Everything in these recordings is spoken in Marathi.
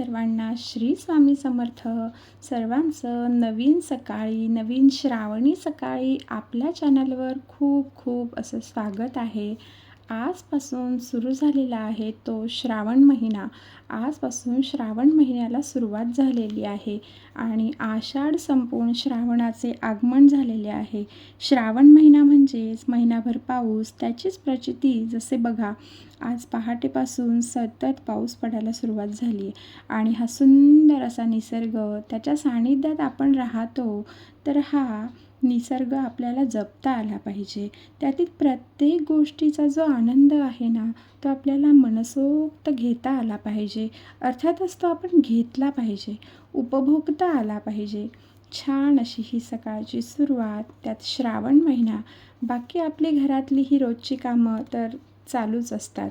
सर्वांना श्री स्वामी समर्थ. सर्वांचं नवीन सकाळी नवीन श्रावणी सकाळी आपल्या चॅनलवर खूप खूप असं स्वागत आहे. आजपासून सुरू झालेला आहे तो श्रावण महिना. आजपासून श्रावण महिन्याला सुरुवात झालेली आहे आणि आषाढ संपून श्रावणाचे आगमन झालेले आहे. श्रावण महिना म्हणजेच महिनाभर पाऊस त्याचीच प्रचिती जसे बघा आज पहाटेपासून सतत पाऊस पडायला सुरुवात झाली आहे. आणि हा सुंदर असा निसर्ग त्याच्या सानिध्यात आपण राहतो तर हा निसर्ग आपल्याला जपता आला पाहिजे. त्यातील प्रत्येक गोष्टीचा जो आनंद आहे ना तो आपल्याला मनसोक्त घेता आला पाहिजे. अर्थातच तो आपण घेतला पाहिजे. उपभोगता आला पाहिजे. छान अशी ही सकाळची सुरुवात त्यात श्रावण महिना. बाकी आपली घरातली ही रोजची कामं तर चालूच असतात.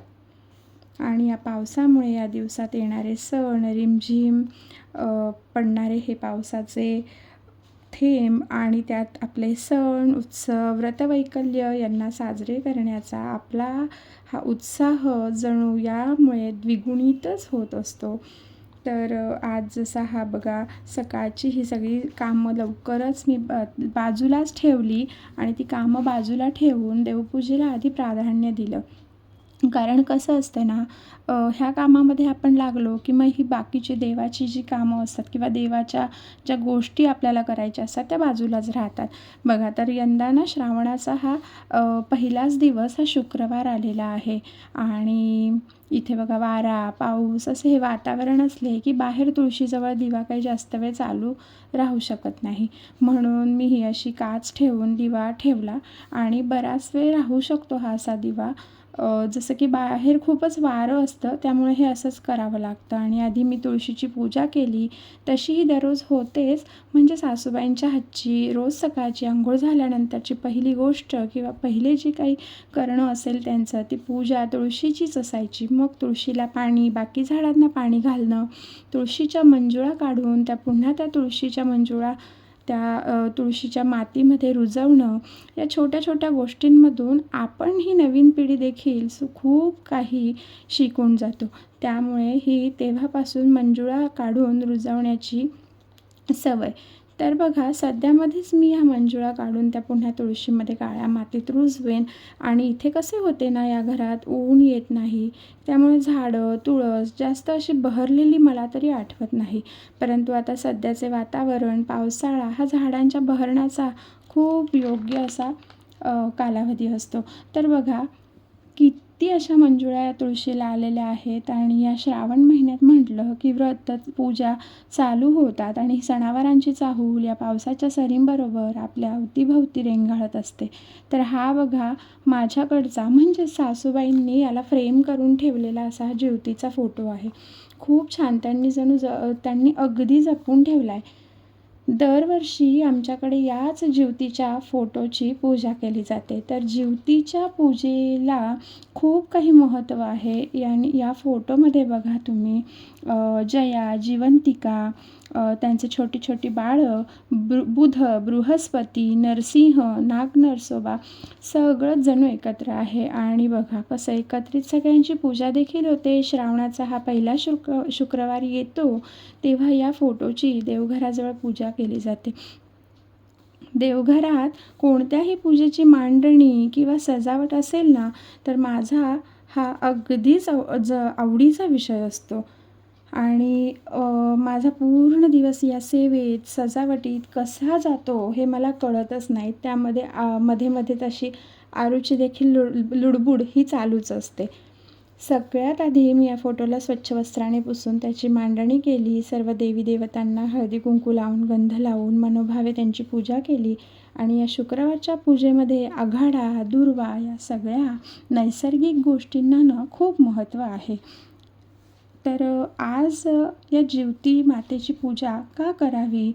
आणि या पावसामुळे या दिवसात येणारे सण रिमझिम पडणारे हे पावसाचे थेंब आणि त्यात आपले सण उत्सव व्रतवैकल्य यांना साजरे करण्याचा आपला हा उत्साह जणू यामुळे द्विगुणितच होत असतो. तर आज जसा हा बघा सकाळची ही सगळी कामं लवकरच मी बाजूलाच ठेवली आणि ती कामं बाजूला ठेवून देवपूजेला आधी प्राधान्य दिलं. कारण कसं असतं ना ह्या कामामध्ये आपण लागलो की मग ही बाकीची देवाची जी कामं असतात किंवा देवाच्या ज्या गोष्टी आपल्याला करायच्या असतात त्या बाजूलाच राहतात. बघा तर यंदा ना श्रावणाचा हा पहिलाच दिवस हा शुक्रवार आलेला आहे. आणि इथे बघा वारा पाऊस असे हे वातावरण असले की बाहेर तुळशीजवळ दिवा काही जास्त वेळ चालू राहू शकत नाही. म्हणून मी ही अशी काच ठेवून दिवा ठेवला आणि बराच वेळ राहू शकतो हा असा दिवा. जसं की बाहेर खूपच वारं असतं त्यामुळे हे असंच करावं लागतं. आणि आधी मी तुळशीची पूजा केली तशीही दररोज होतेच. म्हणजे सासूबाईंच्या हातची रोज सकाळची आंघोळ झाल्यानंतरची पहिली गोष्ट किंवा पहिले जी काही करणं असेल त्यांचं ती पूजा तुळशीचीच असायची. मग तुळशीला पाणी बाकी झाडांना पाणी घालणं तुळशीच्या मंजुळा काढून त्या पुन्हा त्या तुळशीच्या मंजुळा त्या तुळशीच्या मातीमध्ये रुजवणं या छोट्या छोट्या गोष्टींमधून आपण ही नवीन पिढी देखील खूप काही शिकून जातो. त्यामुळे ही तेव्हापासून मंजुळा काढून रुजवण्याची सवय. तर बघा सध्यामध्येच मी ह्या मंजुळा काढून त्या पुन्हा तुळशीमध्ये काळ्या मातीत रुजवेन. आणि इथे कसे होते ना या घरात ऊन येत नाही. त्यामुळे झाडं तुळस जास्त अशी बहरलेली मला तरी आठवत नाही. परंतु आता सध्याचे वातावरण पावसाळा हा झाडांच्या बहरण्याचा खूप योग्य असा कालावधी असतो. तर बघा की किती अशा मंजुळा या तुळशीला आलेल्या आहेत आणि या श्रावण महिन्यात म्हटलं की व्रत पूजा चालू होतात आणि सणावारांची चाहूल या पावसाच्या सरींबरोबर आपल्या अवतीभवती रेंगाळत असते. तर हा बघा माझ्याकडचा म्हणजे सासूबाईंनी याला फ्रेम करून ठेवलेला असा हा ज्योतीचा फोटो आहे. खूप छान त्यांनी जणू ज त्यांनी अगदी जपून ठेवला आहे दरवर्षी आमच्याकडे याच ज्योतीच्या फोटोची पूजा केली जाते. तर ज्योतीच्या पूजेला खूप काही महत्त्व आहे. आणि या फोटोमध्ये बघा तुम्ही जया जिवंतिका त्यांचे छोटी छोटी बाळं बृ बुध बृहस्पती नरसिंह नागनरसोबा सगळंच जणू एकत्र आहे. आणि बघा कसं एकत्रित सगळ्यांची पूजा देखील होते. श्रावणाचा हा पहिला शुक्र शुक्रवारी येतो तेव्हा या फोटोची देवघराजवळ पूजा केली जाते. देवघरात कोणत्याही पूजेची मांडणी किंवा सजावट असेल ना तर माझा हा अगदीच ज आवडीचा विषय असतो. आणि माझा पूर्ण दिवस या सेवेत सजावटीत कसा जातो हे मला कळतच नाही. त्यामध्ये मध्ये मध्ये तशी आरूची देखील लुड लुडबुड ही चालूच असते. सगळ्यात आधी मी या फोटोला स्वच्छ वस्त्राने पुसून त्याची मांडणी केली. सर्व देवी देवतांना हळदी कुंकू लावून गंध लावून मनोभावे त्यांची पूजा केली. आणि या शुक्रवारच्या पूजेमध्ये आघाडा दुर्वा या सगळ्या नैसर्गिक गोष्टींना ना खूप महत्त्व आहे. तर आज या जीवती मातेची पूजा का करावी?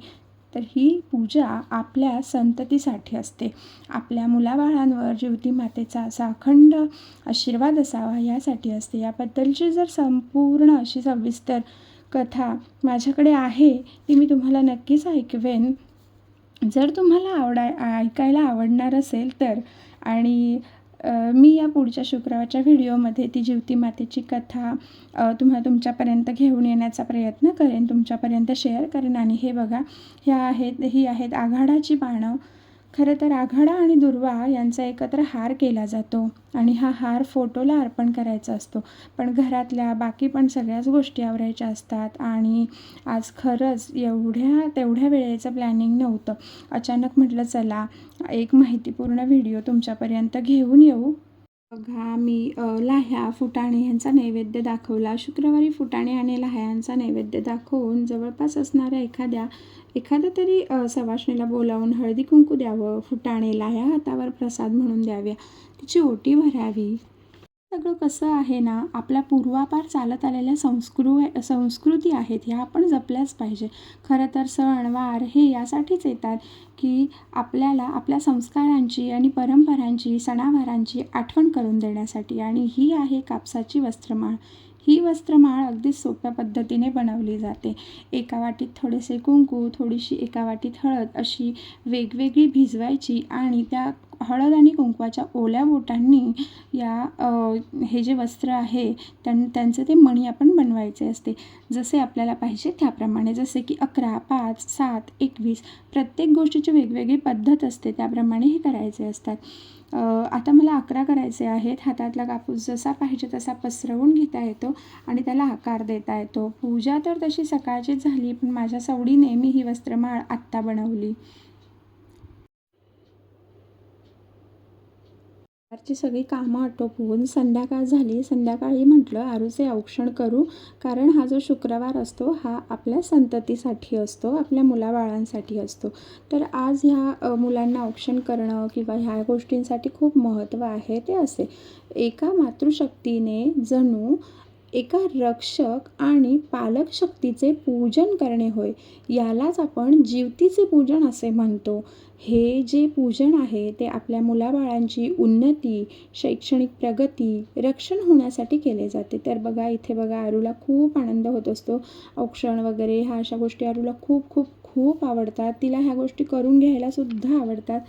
तर ही पूजा आपल्या संततीसाठी असते. आपल्या मुलाबाळांवर जिवती मातेचा असा अखंड आशीर्वाद असावा यासाठी असते. याबद्दलची जर संपूर्ण अशी सविस्तर कथा माझ्याकडे आहे ती मी तुम्हाला नक्कीच ऐकवेन. जर तुम्हाला आवडाय ऐकायला आवडणार असेल तर आणि मी या पुढच्या शुक्रवारच्या व्हिडिओमध्ये ती जिवती मातेची कथा तुम्हा तुम्हाला तुमच्यापर्यंत घेऊन येण्याचा प्रयत्न करेन तुमच्यापर्यंत शेअर करेन. आणि हे बघा ह्या आहेत ही आहेत आघाडाची पानं. खरं तर आघाडा आणि दुर्वा यांचा एकत्र हार केला जातो आणि हा हार फोटोला अर्पण करायचा असतो. पण घरातल्या बाकी पण सगळ्याच गोष्टी आवरायच्या असतात आणि आज खरंच एवढ्या तेवढ्या वेळेचं प्लॅनिंग नव्हतं. अचानक म्हटलं चला एक माहितीपूर्ण व्हिडिओ तुमच्यापर्यंत घेऊन येऊ. बघा मी लाह्या फुटाणे ह्यांचा नैवेद्य दाखवला. शुक्रवारी फुटाणे आणि लाह्यांचा नैवेद्य दाखवून जवळपास असणाऱ्या एखाद्या एखाद्या तरी अ, सवाष्णीला बोलावून हळदी कुंकू द्यावं फुटाणे लाह्या हातावर प्रसाद म्हणून द्याव्या. तिची ओटी भरावी. सगळं कसं आहे ना आपल्या पूर्वापार चालत आलेल्या संस्कृ संस्कृती आहेत ह्या आपण जपल्याच पाहिजे. खरं तर सणवार हे यासाठीच येतात की आपल्याला आपल्या संस्कारांची आणि परंपरांची सणावारांची आठवण करून देण्यासाठी. आणि ही आहे कापसाची वस्त्रमाळ. ही वस्त्रमाळ अगदी सोप्या पद्धतीने बनवली जाते. एका वाटीत थोडेसे कुंकू थोडीशी एका वाटीत हळद अशी वेगवेगळी भिजवायची आणि त्या हळद आणि कुंकवाच्या ओल्या बोटांनी या हे जे वस्त्र आहे त्यां त्यांचं ते मणी आपण बनवायचे असते. जसे आपल्याला पाहिजे त्याप्रमाणे जसे की अकरा पाच सात एकवीस प्रत्येक गोष्टीची वेगवेगळी पद्धत असते त्याप्रमाणे हे करायचे असतात. आता मला अकरा करायचे आहेत. हातातला कापूस जसा पाहिजे तसा पसरवून घेता येतो आणि त्याला आकार देता येतो. पूजा तर तशी सकाळचीच झाली पण माझ्या सवडीने मी ही वस्त्रमाळ आत्ता बनवली. दुपारची सगळी कामं आटोपवून संध्याकाळ झाली. संध्याकाळी म्हटलं आरूचे औक्षण करू. कारण हा जो शुक्रवार असतो हा आपल्या संततीसाठी असतो आपल्या मुलाबाळांसाठी असतो. तर आज ह्या मुलांना औक्षण करणं किंवा ह्या गोष्टींसाठी खूप महत्त्व आहे ते असे. एका मातृशक्तीने जणू एका रक्षक आणि पालक शक्तीचे पूजन करणे होय. यालाच आपण जीवतीचे पूजन असे म्हणतो. हे जे पूजन आहे ते आपल्या मुलाबाळांची उन्नती शैक्षणिक प्रगती रक्षण होण्यासाठी केले जाते. तर बघा इथे बघा आरूला खूप आनंद होत असतो. औक्षण वगैरे ह्या अशा गोष्टी आरूला खूप खूप खूप आवडतात. तिला ह्या गोष्टी करून घ्यायला सुद्धा आवडतात.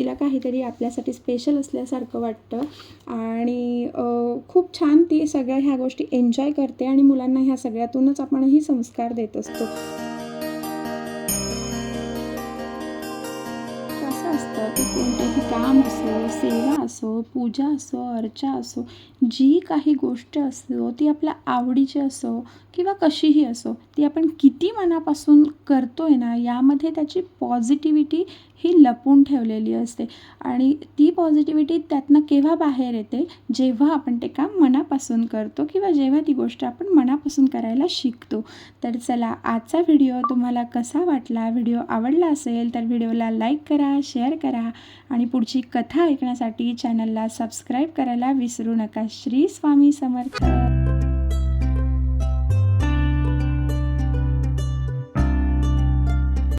तिला काहीतरी आपल्यासाठी स्पेशल असल्यासारखं वाटतं. आणि खूप छान ती सगळ्या ह्या गोष्टी एन्जॉय करते आणि मुलांना ह्या सगळ्यातूनच आपणही संस्कार देत असतो. असतं ते कोणतंही काम असो सेवा असो पूजा असो अर्चा असो जी काही गोष्ट असो ती आपल्या आवडीची असो किंवा कशीही असो ती आपण किती मनापासून करतो आहे ना यामध्ये त्याची पॉझिटिव्हिटी ही लपून ठेवलेली असते. आणि ती पॉझिटिव्हिटी त्यातनं केव्हा बाहेर येते? जेव्हा आपण ते काम मनापासून करतो किंवा जेव्हा ती गोष्ट आपण मनापासून करायला शिकतो. तर चला आजचा व्हिडिओ तुम्हाला कसा वाटला व्हिडिओ आवडला असेल तर व्हिडिओला लाईक करा शेअर करा. आणि पुढची कथा ऐकण्यासाठी चॅनलला सबस्क्राईब करायला विसरू नका. श्री स्वामी समर्थ.